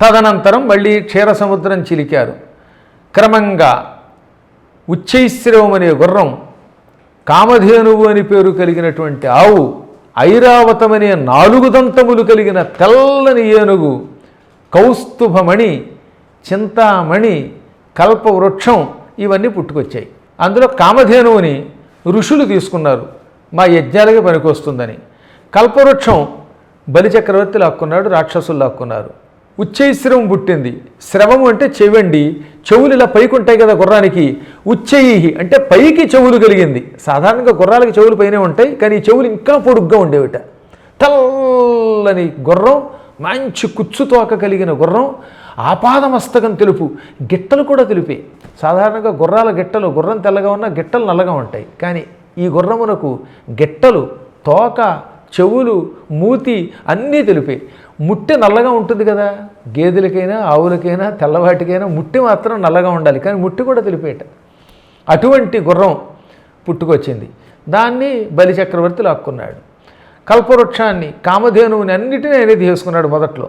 తదనంతరం మళ్ళీ క్షీరసముద్రం చిలికారు. క్రమంగా ఉచ్చైశ్రవం అనే గుర్రం కామధేనువు అని పేరు కలిగినటువంటి ఆవు ఐరావతమనే నాలుగు దంతములు కలిగిన తెల్లని ఏనుగు కౌస్తుభమణి చింతామణి కల్పవృక్షం ఇవన్నీ పుట్టుకొచ్చాయి. అందులో కామధేనువుని ఋషులు తీసుకున్నారు. మా యజ్ఞాలకి పనికొస్తుందని. కల్పవృక్షం బలిచక్రవర్తి లాక్కున్నాడు రాక్షసులు లాక్కున్నారు. ఉచ్చైశ్రవం పుట్టింది. శ్రవము అంటే చెవండి. చెవులు ఇలా పైకి ఉంటాయి కదా గుర్రానికి. ఉచ్చయి అంటే పైకి చెవులు కలిగింది. సాధారణంగా గుర్రాలకి చెవులు పైనే ఉంటాయి కానీ ఈ చెవులు ఇంకా పొడుగ్గా ఉండేవిట. తల్లని గుర్రం మంచి కుచ్చుతోక కలిగిన గుర్రం ఆపాదమస్తకం తెలుపు గిట్టలు కూడా తెలిపే. సాధారణంగా గుర్రాల గిట్టలు గుర్రం తెల్లగా ఉన్న గిట్టలు నల్లగా ఉంటాయి. కానీ ఈ గుర్రమునకు గిట్టలు తోక చెవులు మూతి అన్నీ తెలిపే. ముట్టె నల్లగా ఉంటుంది కదా. గేదెలకైనా ఆవులకైనా తెల్లవాటికైనా ముట్టి మాత్రం నల్లగా ఉండాలి. కానీ ముట్టి కూడా తెలిపేట. అటువంటి గుర్రం పుట్టుకొచ్చింది. దాన్ని బలిచక్రవర్తి లాక్కున్నాడు. కల్పవృక్షాన్ని కామధేనువుని అన్నిటినీ ఆయన తీసుకున్నాడు మొదట్లో.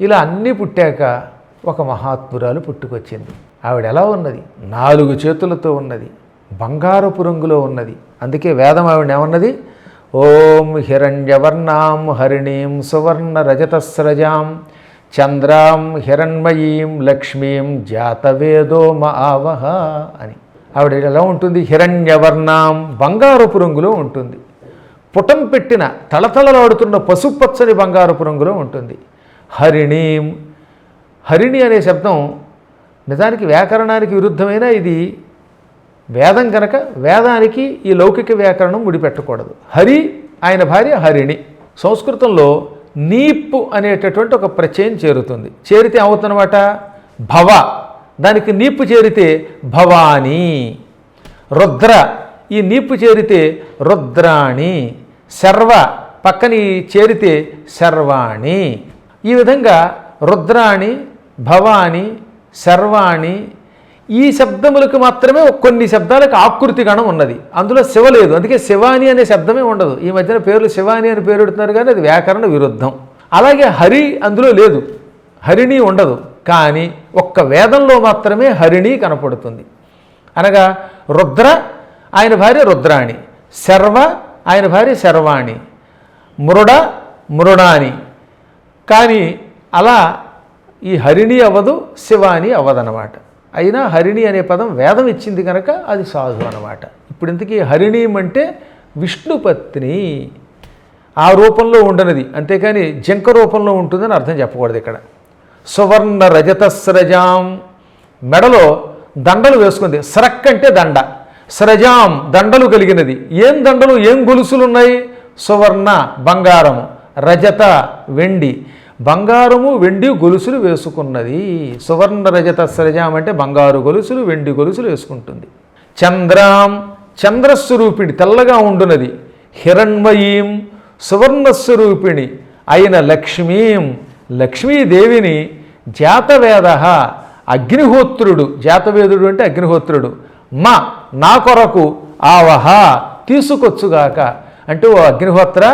ఇలా అన్నీ పుట్టాక ఒక మహాత్మురాలు పుట్టుకొచ్చింది. ఆవిడ ఎలా ఉన్నది? నాలుగు చేతులతో ఉన్నది. బంగారపు రంగులో ఉన్నది. అందుకే వేదం ఆవిడ ఏమన్నది ఓం హిరణ్యవర్ణాం హరిణీం సువర్ణరజతస్రజాం చంద్రాం హిరణ్మయీం లక్ష్మీం జాతవేదో మ ఆవహ అని. ఆవిడ ఎలా ఉంటుంది? హిరణ్యవర్ణాం బంగారపు రంగులో ఉంటుంది. పుటం పెట్టిన తళతళలాడుతున్న పసుపచ్చని బంగారపు రంగులో ఉంటుంది. హరిణీం హరిణి అనే శబ్దం నిజానికి వ్యాకరణానికి విరుద్ధమైన ఇది? వేదం కనుక వేదానికి ఈ లౌకిక వ్యాకరణం ముడిపెట్టకూడదు. హరి ఆయన భార్య హరిణి. సంస్కృతంలో నీప్పు అనేటటువంటి ఒక ప్రత్యయం చేరుతుంది. చేరితే అవుతున్నమాట భవ. దానికి నీప్పు చేరితే భవాని. రుద్ర. ఈ నీప్పు చేరితే రుద్రాణి. శర్వ. పక్కని చేరితే శర్వాణి. ఈ విధంగా రుద్రాణి భవాని శర్వాణి ఈ శబ్దములకు మాత్రమే కొన్ని శబ్దాలకు ఆకృతి గణం ఉన్నది. అందులో శివ లేదు. అందుకే శివాని అనే శబ్దమే ఉండదు. ఈ మధ్యన పేర్లు శివాని అని పేరు పెడుతున్నారు కానీ అది వ్యాకరణ విరుద్ధం. అలాగే హరి అందులో లేదు. హరిణి ఉండదు. కానీ ఒక్క వేదంలో మాత్రమే హరిణి కనపడుతుంది. అనగా రుద్ర ఆయన భార్య రుద్రాణి శర్వ ఆయన భార్య శర్వాణి మృడ మృడాని కానీ అలా ఈ హరిణి అవ్వదు శివాని అవ్వదనమాట అయినా హరిణి అనే పదం వేదం ఇచ్చింది కనుక అది సాధు అనమాట ఇప్పుడు ఇంతకీ హరిణీం అంటే విష్ణుపత్ని ఆ రూపంలో ఉండనిది. అంతేకాని జంక రూపంలో ఉంటుందని అర్థం చెప్పకూడదు ఇక్కడ. సువర్ణ రజతస్రజాం మెడలో దండలు వేసుకుంది. సరక్ అంటే దండ. స్రజాం దండలు కలిగినది. ఏం దండలు ఏం గొలుసులు ఉన్నాయి సువర్ణ బంగారము. రజత వెండి. బంగారము వెండి గొలుసులు వేసుకున్నది. సువర్ణ రజత స్రజాం అంటే బంగారు గొలుసులు వెండి గొలుసులు వేసుకుంటుంది. చంద్రాం చంద్రస్వరూపిణి తెల్లగా ఉండునది. హిరణ్మయీం సువర్ణస్వరూపిణి అయిన లక్ష్మీం లక్ష్మీదేవిని జాతవేద అగ్నిహోత్రుడు జాతవేదుడు అంటే అగ్నిహోత్రుడు మా నా కొరకు ఆవహ తీసుకొచ్చుగాక అంటే ఓ అగ్నిహోత్ర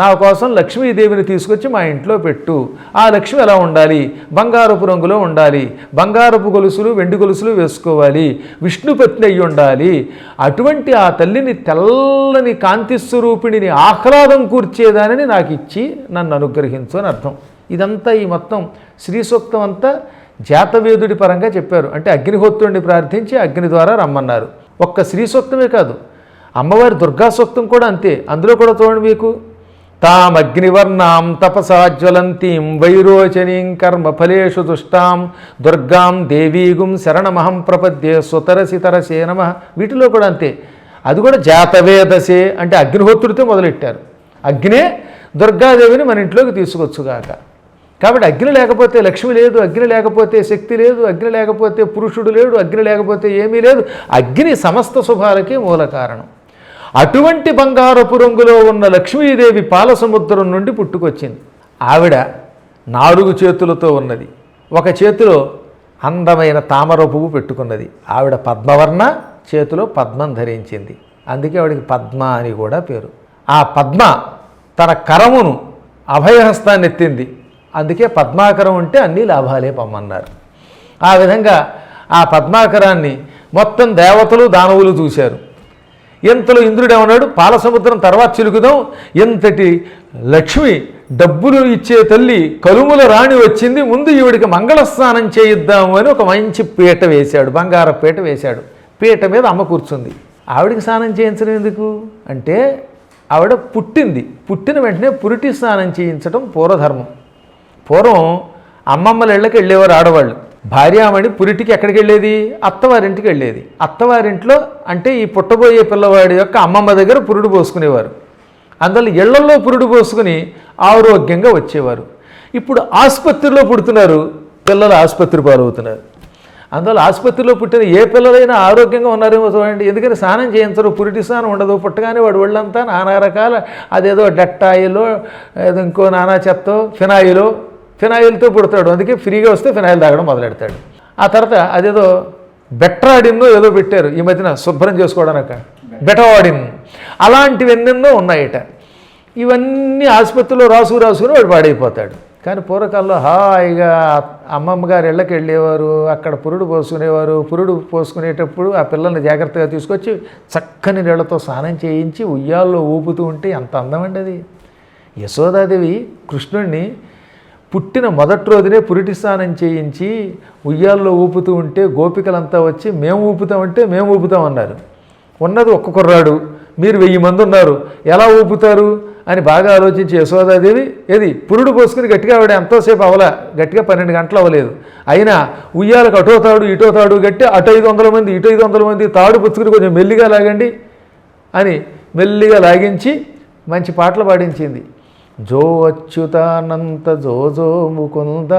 నా కోసం లక్ష్మీదేవిని తీసుకొచ్చి మా ఇంట్లో పెట్టు. ఆ లక్ష్మి ఎలా ఉండాలి? బంగారపు రంగులో ఉండాలి. బంగారపు గొలుసులు వెండి గొలుసులు వేసుకోవాలి. విష్ణుపత్ని అయి ఉండాలి. అటువంటి ఆ తల్లిని తెల్లని కాంతి స్వరూపిణిని ఆహ్లాదం కూర్చేదానని నాకు ఇచ్చి నన్ను అనుగ్రహించు అని అర్థం. ఇదంతా ఈ మొత్తం శ్రీ సూక్తం అంతా జాతవేదుడి పరంగా చెప్పారు. అంటే అగ్నిహోత్రుడిని ప్రార్థించి అగ్ని ద్వారా రమ్మన్నారు. ఒక్క శ్రీ సూక్తమే కాదు అమ్మవారి దుర్గా సూక్తం కూడా అంతే. అందులో కూడా చూడండి మీకు. తామగ్నివర్ణాం తపసా జ్వలంతీం వైరోచనీం కర్మ ఫలేషు దుష్టాం దుర్గాం దేవీగుం శరణమహం ప్రపద్యే సుతరసి తరసే నమ. వీటిలో కూడా అంతే. అది కూడా జాతవేదసే అంటే అగ్నిహోత్రుడితో మొదలెట్టారు. అగ్నే దుర్గాదేవిని మన ఇంట్లోకి తీసుకొచ్చుగాక కాబట్టి అగ్ని లేకపోతే లక్ష్మి లేదు అగ్ని లేకపోతే శక్తి లేదు అగ్ని లేకపోతే పురుషుడు లేడు అగ్ని లేకపోతే ఏమీ లేదు. అగ్ని సమస్త శుభాలకి మూల కారణం. అటువంటి బంగారపు రంగులో ఉన్న లక్ష్మీదేవి పాలసముద్రం నుండి పుట్టుకొచ్చింది. ఆవిడ నాలుగు చేతులతో ఉన్నది. ఒక చేతిలో అందమైన తామర పువ్వు పెట్టుకున్నది. ఆవిడ పద్మవర్ణ చేతిలో పద్మం ధరించింది. అందుకే ఆవిడకి పద్మ అని కూడా పేరు. ఆ పద్మ తన కరమును అభయహస్తాన్ని ఎత్తింది అందుకే పద్మాకరం ఉంటే అన్ని లాభాలే పొమ్మన్నారు. ఆ విధంగా ఆ పద్మాకరాన్ని మొత్తం దేవతలు దానవులు చూశారు. ఎంతలో ఇంద్రుడేమన్నాడు పాలసముద్రం తర్వాత చిలుకుదాం. ఎంతటి లక్ష్మి డబ్బులు ఇచ్చే తల్లి కలుముల రాణి వచ్చింది ముందు ఈవిడికి మంగళ స్నానం చేయిద్దాము అని ఒక మంచి పీట వేశాడు బంగార పీట వేశాడు. పీట మీద అమ్మ కూర్చుంది. ఆవిడికి స్నానం చేయించడం ఎందుకు? అంటే ఆవిడ పుట్టింది. పుట్టిన వెంటనే పురిటి స్నానం చేయించడం పూర్వధర్మం. పూర్వం అమ్మమ్మల ఇళ్ళకి వెళ్ళేవారు ఆడవాళ్ళు. భార్యామణి పురిటికి ఎక్కడికి వెళ్ళేది? అత్తవారింటికి వెళ్ళేది. అత్తవారింట్లో అంటే ఈ పుట్టబోయే పిల్లవాడి యొక్క అమ్మమ్మ దగ్గర పురుడు పోసుకునేవారు. అందువల్ల ఇళ్ళలో పురుడు పోసుకుని ఆరోగ్యంగా వచ్చేవారు. ఇప్పుడు ఆసుపత్రిలో పుడుతున్నారు పిల్లలు ఆసుపత్రి పాలవుతున్నారు. అందువల్ల ఆసుపత్రిలో పుట్టిన ఏ పిల్లలైనా ఆరోగ్యంగా ఉన్నారేమో చూడండి. ఎందుకంటే స్నానం చేయించరు పురిటి స్నానం ఉండదు. పుట్టగానే వాడు ఒళ్ళంతా నానా రకాల అదేదో డెట్టాయిలో ఏదో ఇంకో నానా చెత్త ఫినాయిలో ఫినాయిల్తో పుడతాడు. అందుకే ఫ్రీగా వస్తే ఫినాయిల్ తాగడం మొదలెడతాడు. ఆ తర్వాత అదేదో బెట్రాడిన్నో ఏదో పెట్టారు. ఈ మధ్యన శుభ్రం చేసుకోవడానికి. బెటవాడిన్. అలాంటివి ఎన్నెన్నో ఉన్నాయట. ఇవన్నీ ఆసుపత్రిలో రాసు రాసుకుని వాడు పాడైపోతాడు. కానీ పూర్వకాలంలో హాయిగా అమ్మమ్మ గారు ఇళ్ళకి వెళ్ళేవారు అక్కడ పురుడు పోసుకునేవారు పురుడు పోసుకునేటప్పుడు ఆ పిల్లల్ని జాగ్రత్తగా తీసుకొచ్చి చక్కని నీళ్ళతో స్నానం చేయించి ఉయ్యాల్లో ఊపుతూ ఉంటే ఎంత అందమండి అది యశోదాదేవి కృష్ణుణ్ణి పుట్టిన మొదటి రోజునే పురిటి స్నానం చేయించి ఉయ్యాల్లో ఊపుతూ ఉంటే గోపికలంతా వచ్చి మేము ఊపుతామంటే మేము ఊపుతామన్నారు ఉన్నది ఒక్క కుర్రాడు. మీరు వెయ్యి మంది ఉన్నారు. ఎలా ఊపుతారు? అని బాగా ఆలోచించి యశోదాదేవి ఏది? పురుడు పోసుకుని గట్టిగా ఆవిడ ఎంతోసేపు అవలా? గట్టిగా పన్నెండు గంటలు అవ్వలేదు అయినా ఉయ్యాలకు అటో తాడు ఇటో తాడు గట్టి అటు ఐదు వందల మంది ఇటు ఐదు వందల మంది తాడు పుచ్చుకుని కొంచెం మెల్లిగా లాగండి అని మెల్లిగా లాగించి మంచి పాటలు పాడించింది. జో అచ్యుతానంత జో జో ముకుంద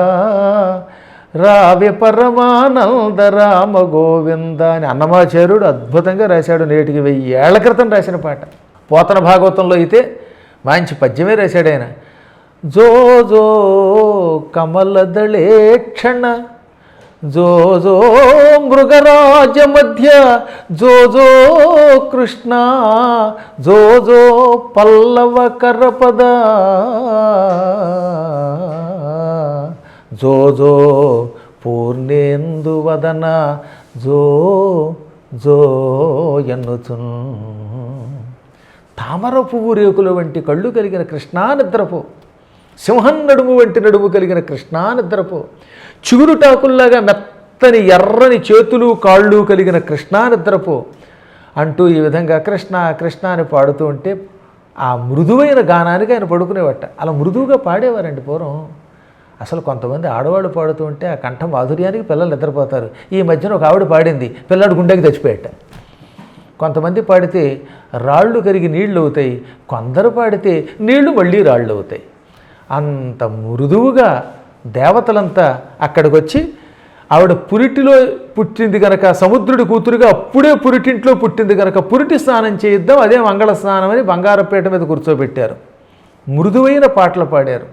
రావి పరమానంద రామ గోవింద అని అన్నమాచార్యుడు అద్భుతంగా రాశాడు నేటికి వెయ్యి ఏళ్ళ క్రితం రాసిన పాట. పోతన భాగవతంలో అయితే మంచి పద్యమే రాశాడు ఆయన. జో జో కమలదళేక్షణ జో జో మృగరాజ మధ్య జో జో కృష్ణ జో జో పల్లవ కరపద జో జో పూర్ణేందు వదన జో జో ఎన్నుచున్. తామర పువ్వు రేకుల వంటి కళ్ళు కలిగిన కృష్ణా నిద్రపో. సింహం నడుము వంటి నడుము కలిగిన కృష్ణా నిద్రపో. చిగురుటాకుల్లాగా మెత్తని ఎర్రని చేతులు కాళ్ళు కలిగిన కృష్ణా నిద్రపో అంటూ ఈ విధంగా కృష్ణ కృష్ణ అని పాడుతూ ఉంటే ఆ మృదువైన గానానికి ఆయన పడుకునేవట. అలా మృదువుగా పాడేవారండి పూర్వం. అసలు కొంతమంది ఆడవాళ్ళు పాడుతూ ఉంటే ఆ కంఠం మాధుర్యానికి పిల్లలు నిద్రపోతారు. ఈ మధ్యన ఒక ఆవిడ పాడింది పిల్లాడు గుండెకి చచ్చిపోయాట. కొంతమంది పాడితే రాళ్ళు కరిగి నీళ్ళు అవుతాయి కొందరు పాడితే నీళ్ళు మళ్ళీ రాళ్ళు అవుతాయి. అంత మృదువుగా దేవతలంతా అక్కడికి వచ్చి ఆవిడ పురిటిలో పుట్టింది కనుక సముద్రుడి కూతురుగా అప్పుడే పురిటింట్లో పుట్టింది కనుక పురిటి స్నానం చేయిద్దాం అదే మంగళ స్నానం అని బంగారపేట మీద కూర్చోబెట్టారు. మృదువైన పాటలు పాడారు.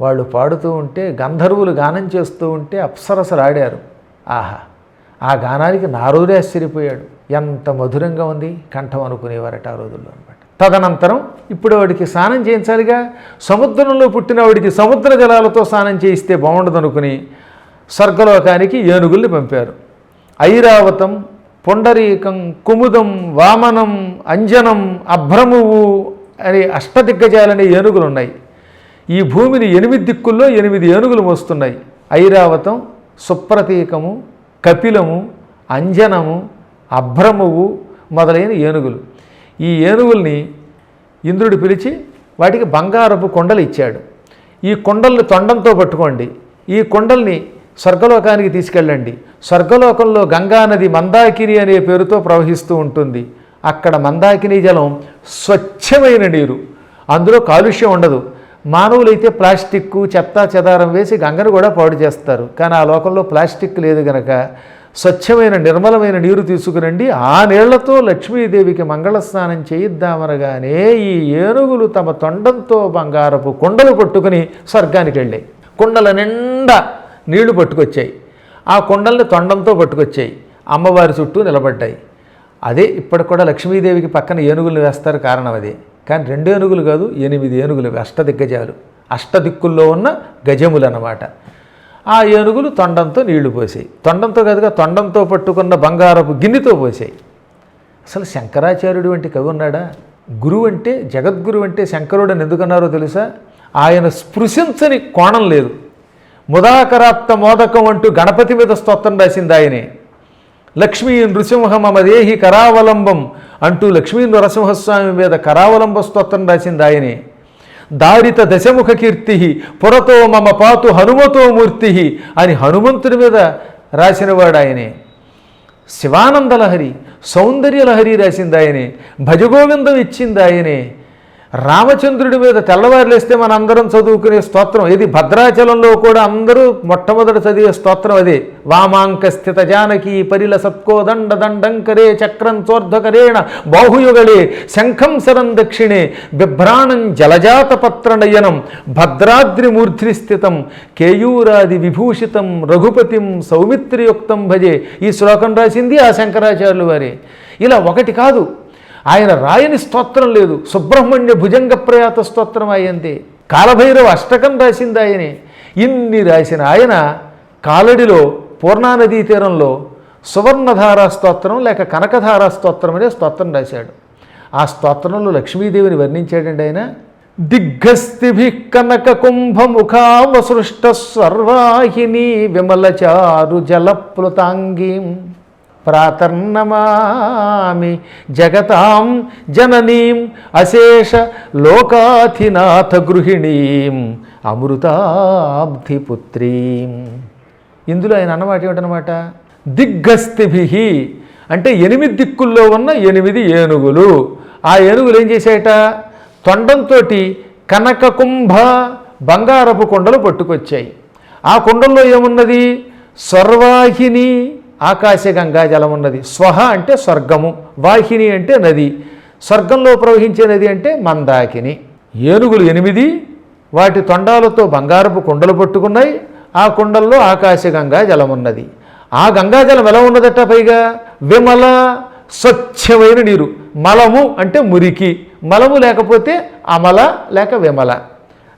వాళ్ళు పాడుతూ ఉంటే గంధర్వులు గానం చేస్తూ ఉంటే అప్సరసలు ఆడారు ఆహా ఆ గానానికి నారోదే ఆశ్చర్యపోయాడు. ఎంత మధురంగా ఉంది కంఠం అనుకునేవారట ఆ రోజుల్లో అనమాట తదనంతరం ఇప్పుడు వాడికి స్నానం చేయించాలిగా? సముద్రంలో పుట్టిన వాడికి సముద్ర జలాలతో స్నానం చేయిస్తే బాగుండదనుకుని స్వర్గలోకానికి ఏనుగుల్ని పంపారు. ఐరావతం పొండరీకం కుముదం వామనం అంజనం అభ్రమువు అనే అష్టదిగ్గజాలనే ఏనుగులు ఉన్నాయి ఈ భూమిని ఎనిమిది దిక్కుల్లో ఎనిమిది ఏనుగులు మోస్తున్నాయి. ఐరావతం సుప్రతీకము కపిలము అంజనము అభ్రమువు మొదలైన ఏనుగులు. ఈ ఏనుగుల్ని ఇంద్రుడు పిలిచి వాటికి బంగారపు కొండలు ఇచ్చాడు. ఈ కొండల్ని తొండంతో పట్టుకోండి. ఈ కొండల్ని స్వర్గలోకానికి తీసుకెళ్ళండి. స్వర్గలోకంలో గంగానది మందాకిని అనే పేరుతో ప్రవహిస్తూ ఉంటుంది. అక్కడ మందాకిని జలం స్వచ్ఛమైన నీరు. అందులో కాలుష్యం ఉండదు. మానవులైతే ప్లాస్టిక్ చెత్త చెదారం వేసి గంగను కూడా పాడు చేస్తారు. కానీ ఆ లోకంలో ప్లాస్టిక్ లేదు గనక స్వచ్ఛమైన నిర్మలమైన నీరు తీసుకురండి. ఆ నీళ్ళతో లక్ష్మీదేవికి మంగళ స్నానం చేయిద్దామనగానే ఈ ఏనుగులు తమ తొండంతో బంగారపు కుండలు పట్టుకుని స్వర్గానికి వెళ్ళాయి కుండల నిండా నీళ్ళు పట్టుకొచ్చాయి. ఆ కుండల్ని తొండంతో పట్టుకొచ్చాయి. అమ్మవారి చుట్టూ నిలబడ్డాయి. అదే ఇప్పటికి కూడా లక్ష్మీదేవికి పక్కన ఏనుగులు వేస్తారు కారణం అదే. కానీ రెండు ఏనుగులు కాదు ఎనిమిది ఏనుగులు అష్టదిగ్గజాలు. అష్టదిక్కుల్లో ఉన్న గజములు అన్నమాట ఆ ఏనుగులు తొండంతో నీళ్ళు పోసాయి. తొండంతో కాదుగా తొండంతో పట్టుకున్న బంగారపు గిన్నెతో పోసాయి. అసలు శంకరాచార్యుడు వంటి కవి ఉన్నాడా? గురువు అంటే జగద్గురు అంటే శంకరుడు అని ఎందుకన్నారో తెలుసా? ఆయన స్పృశించని కోణం లేదు. ముదాకరాప్త మోదకం అంటూ గణపతి మీద స్తోత్రం రాసింది ఆయనే. లక్ష్మీ నృసింహ మమదేహి కరావలంబం అంటూ లక్ష్మీ నరసింహస్వామి మీద కరావలంబ స్తోత్రం రాసింది ఆయనే. దారిత దశముఖ కీర్తి పురతో మమ పాతు హనుమతో మూర్తి అని హనుమంతుడి మీద రాసినవాడు ఆయనే. శివానంద లహరి సౌందర్య లహరి రాసింది ఆయనే భజగోవిందం ఇచ్చింది ఆయనే రామచంద్రుడి మీద తెల్లవారులేస్తే మన అందరం చదువుకునే స్తోత్రం. ఇది భద్రాచలంలో కూడా అందరూ మొట్టమొదట చదివే స్తోత్రం అదే. వామాంక స్థిత జానకి పరిల సత్కోదండ దండంకరే చక్రం చోర్ధకరేణ బాహుయుగళే శంఖం శరం దక్షిణే బిభ్రాణం జలజాత పత్రనయనం భద్రాద్రిమూర్ధ్ని స్థితం కేయూరాది విభూషితం రఘుపతిం సౌమిత్రియుక్తం భజే. ఈ శ్లోకం రాసింది ఆ శంకరాచార్యులు వారే. ఇలా ఒకటి కాదు. ఆయన రాయని స్తోత్రం లేదు. సుబ్రహ్మణ్య భుజంగ ప్రయాత స్తోత్రం అయ్యింది. కాలభైరవ అష్టకం రాసింది ఆయనే. ఇన్ని రాసిన ఆయన కాలడిలో పూర్ణానదీ తీరంలో సువర్ణధారా స్తోత్రం లేక కనకధారా స్తోత్రం అనే స్తోత్రం రాశాడు. ఆ స్తోత్రంలో లక్ష్మీదేవిని వర్ణించాడండి ఆయన. దిగ్గస్థిభి కనక కుంభముఖావసృష్ట సర్వాహిని విమలచారు జలప్లుతాంగీం ప్రాతర్నమామి జగతాం జననీం అశేష లోకాధినాథ గృహిణీం అమృతాబ్ధిపుత్రీం. ఇందులో ఆయన అన్నమాట ఏమిటనమాట దిగ్గస్థిభి. అంటే ఎనిమిది దిక్కుల్లో ఉన్న ఎనిమిది ఏనుగులు. ఆ ఏనుగులు ఏం చేశాయట? తొండంతో కనకకుంభ బంగారపు కొండలు పట్టుకొచ్చాయి. ఆ కుండల్లో ఏమున్నది? స్వర్వాహిని ఆకాశ గంగా జలం ఉన్నది. స్వహ అంటే స్వర్గము వాహిని అంటే నది. స్వర్గంలో ప్రవహించే నది అంటే మందాకిని. ఏనుగులు ఎనిమిది వాటి తొండాలతో బంగారపు కుండలు పట్టుకున్నాయి. ఆ కుండల్లో ఆకాశ గంగా జలం ఉన్నది. ఆ గంగాజలం ఎలా ఉన్నదట పైగా? విమల స్వచ్ఛమైన నీరు. మలము అంటే మురికి. మలము లేకపోతే అమల లేక విమల.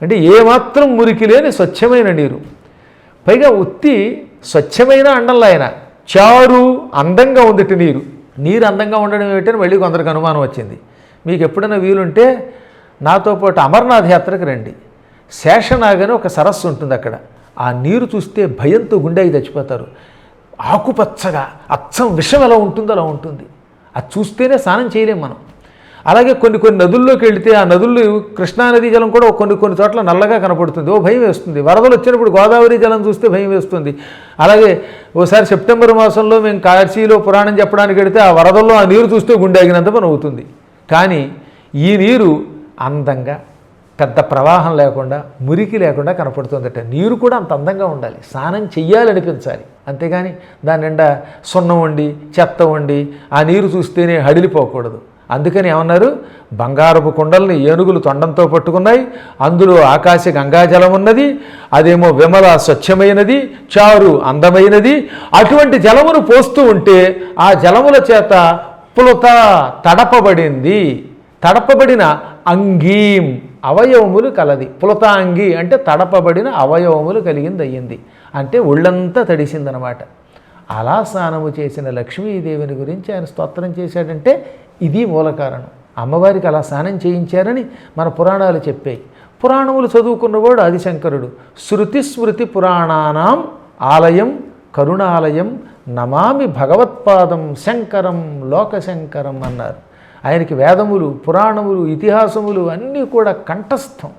అంటే ఏమాత్రం మురికి లేని స్వచ్ఛమైన నీరు. పైగా ఉత్తి స్వచ్ఛమైన అండంలో ఆయన చారు అందంగా ఉందిటి నీరు. నీరు అందంగా ఉండడం ఏమిటని మళ్ళీ కొందరికి అనుమానం వచ్చింది. మీకు ఎప్పుడైనా వీలుంటే నాతో పాటు అమర్నాథ్ యాత్రకు రండి. శేషనాగని అని ఒక సరస్సు ఉంటుంది అక్కడ. ఆ నీరు చూస్తే భయంతో గుండెకి చచ్చిపోతారు. ఆకుపచ్చగా అచ్చం విషం ఎలా ఉంటుందో అలా ఉంటుంది. అది చూస్తేనే స్నానం చేయలేం మనం. అలాగే కొన్ని కొన్ని నదుల్లోకి వెళితే ఆ నదుల్లో కృష్ణానదీ జలం కూడా కొన్ని కొన్ని చోట్ల నల్లగా కనపడుతుంది. ఓ భయం వేస్తుంది. వరదలు వచ్చినప్పుడు గోదావరి జలం చూస్తే భయం వేస్తుంది. అలాగే ఓసారి సెప్టెంబర్ మాసంలో మేము కాశీలో పురాణం చెప్పడానికి వెడితే ఆ వరదల్లో ఆ నీరు చూస్తే గుండె ఆగినంత పని అవుతుంది కానీ ఈ నీరు అందంగా పెద్ద ప్రవాహం లేకుండా మురికి లేకుండా కనపడుతుందట. నీరు కూడా అంత అందంగా ఉండాలి. స్నానం చెయ్యాలనిపించాలి అంతేగాని దాని నిండా సున్నం వండి చెత్త వండి ఆ నీరు చూస్తేనే హడిలిపోకూడదు. అందుకని ఏమన్నారు? బంగారపు కుండల్ని ఏనుగులు తొండంతో పట్టుకున్నాయి. అందులో ఆకాశ గంగాజలం ఉన్నది. అదేమో విమల స్వచ్ఛమైనది చారు అందమైనది. అటువంటి జలమును పోస్తూ ఉంటే ఆ జలముల చేత పులత తడపబడింది. తడపబడిన అంగీం అవయవములు కలది. పులతాంగి అంటే తడపబడిన అవయవములు కలిగింది అయ్యింది అంటే ఒళ్ళంతా తడిసిందనమాట. అలా స్నానము చేసిన లక్ష్మీదేవిని గురించి ఆయన స్తోత్రం చేశాడంటే ఇది మూల కారణం. అమ్మవారికి అలా స్నానం చేయించారని మన పురాణాలు చెప్పాయి. పురాణములు చదువుకున్నవాడు ఆదిశంకరుడు. శృతి స్మృతి పురాణానాం ఆలయం కరుణాలయం నమామి భగవత్పాదం శంకరం లోకశంకరం అన్నారు. ఆయనకి వేదములు పురాణములు ఇతిహాసములు అన్నీ కూడా కంఠస్థం.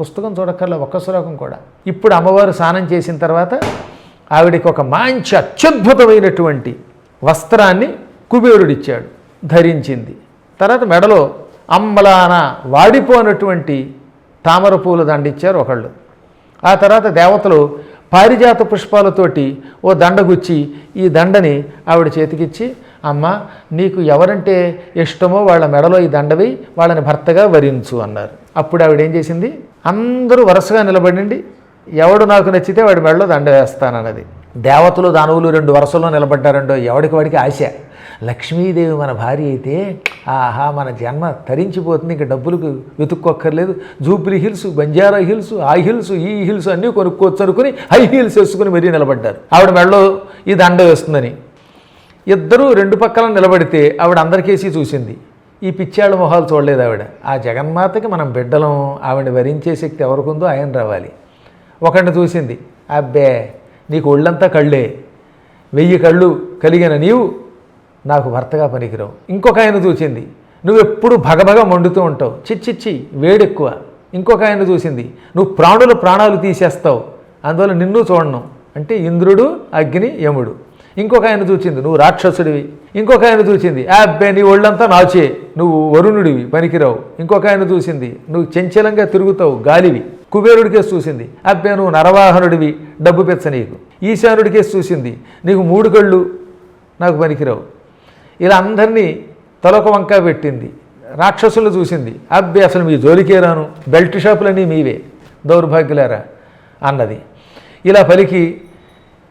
పుస్తకం చూడక్కర్లా ఒక్క శ్లోకం కూడా. ఇప్పుడు అమ్మవారు స్నానం చేసిన తర్వాత ఆవిడికి ఒక మంచి అత్యద్భుతమైనటువంటి వస్త్రాన్ని కుబేరుడిచ్చాడు. ధరించింది. తర్వాత మెడలో అమ్మలాన వాడిపోనటువంటి తామర పూలు దండిచ్చారు ఒకళ్ళు. ఆ తర్వాత దేవతలు పారిజాత పుష్పాలతోటి ఓ దండ గుచ్చి ఈ దండని ఆవిడ చేతికిచ్చి అమ్మ నీకు ఎవరంటే ఇష్టమో వాళ్ళ మెడలో ఈ దండవి వాళ్ళని భర్తగా వరించు అన్నారు. అప్పుడు ఆవిడ ఏం చేసింది? అందరూ వరుసగా నిలబడి ఎవడు నాకు నచ్చితే వాడి మెడలో దండ వేస్తానన్నది. దేవతలు దానవులు రెండు వరుసల్లో నిలబడ్డారండో ఎవడికి వాడికి ఆశ? లక్ష్మీదేవి మన భార్య అయితే ఆహా మన జన్మ తరించిపోతుంది ఇంకా డబ్బులకు వెతుక్కోక్కర్లేదు. జూపిలి హిల్స్ బంజారా హిల్స్ ఆ హిల్స్ ఈ హిల్స్ అన్నీ కొనుక్కోవచ్చు అనుకుని హై హిల్స్ వేసుకుని మరీ నిలబడ్డారు. ఆవిడ మెడలో ఈ దండ వేస్తుందని. ఇద్దరూ రెండు పక్కల నిలబడితే ఆవిడ అందరికేసి చూసింది. ఈ పిచ్చాళ్ళ మొహాలు చూడలేదు ఆవిడ. ఆ జగన్మాతకి మనం బిడ్డలం ఆవిడ వరించే శక్తి ఎవరికుందో ఆయన రావాలి. ఒకడిని చూసింది. అబ్బే నీకు ఒళ్ళంతా కళ్ళే. వెయ్యి కళ్ళు కలిగిన నీవు నాకు భర్తగా పనికిరావు. ఇంకొక ఆయన చూసింది. నువ్వెప్పుడు భగభగ మండుతూ ఉంటావు. చిచ్చిచ్చి వేడెక్కువ. ఇంకొక ఆయన చూసింది. నువ్వు ప్రాణుల ప్రాణాలు తీసేస్తావు. అందువల్ల నిన్ను చూడను. అంటే ఇంద్రుడు అగ్ని యముడు. ఇంకొక ఆయన చూచింది నువ్వు రాక్షసుడివి. ఇంకొక ఆయన చూసింది. "ఆ అబ్బే నీ ఒళ్ళంతా నాచే. నువ్వు వరుణుడివి. పనికిరావు. ఇంకొక ఆయన చూసింది. నువ్వు చంచలంగా తిరుగుతావు. గాలివి. కుబేరుడి కేసు చూసింది. అబ్బే నువ్వు నరవాహనుడివి డబ్బు పెచ్చ నీకు. ఈశానుడి కేసు చూసింది. నీకు మూడు కళ్ళు నాకు పనికిరావు. ఇలా అందరినీ తలొక వంక పెట్టింది. రాక్షసులు చూసింది. అబ్బే అసలు మీ జోలికే రాను. బెల్ట్ షాపులన్నీ మీవే. దౌర్భాగ్యులారా అన్నది. ఇలా పలికి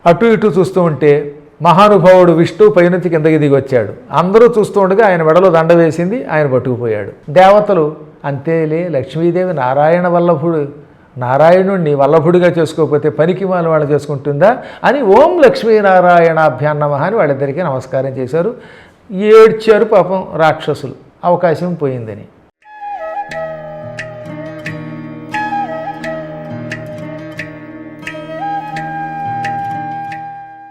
అటు ఇటు చూస్తూ ఉంటే మహానుభావుడు విష్ణు పైనుంచి కిందకి దిగి వచ్చాడు. అందరూ చూస్తూ ఉండగా ఆయన మెడలో దండ వేసింది ఆయన పట్టుకుపోయాడు. దేవతలు అంతేలే లక్ష్మీదేవి నారాయణ వల్లభుడు నారాయణుణ్ణి వల్లభుడిగా చేసుకోకపోతే పనికి మాని వాళ్ళు చేసుకుంటుందా అని ఓం లక్ష్మీనారాయణాభ్యాన్ నమ అని వాళ్ళిద్దరికీ నమస్కారం చేశారు. ఏడ్చారు పాపం రాక్షసులు. అవకాశం పోయిందని.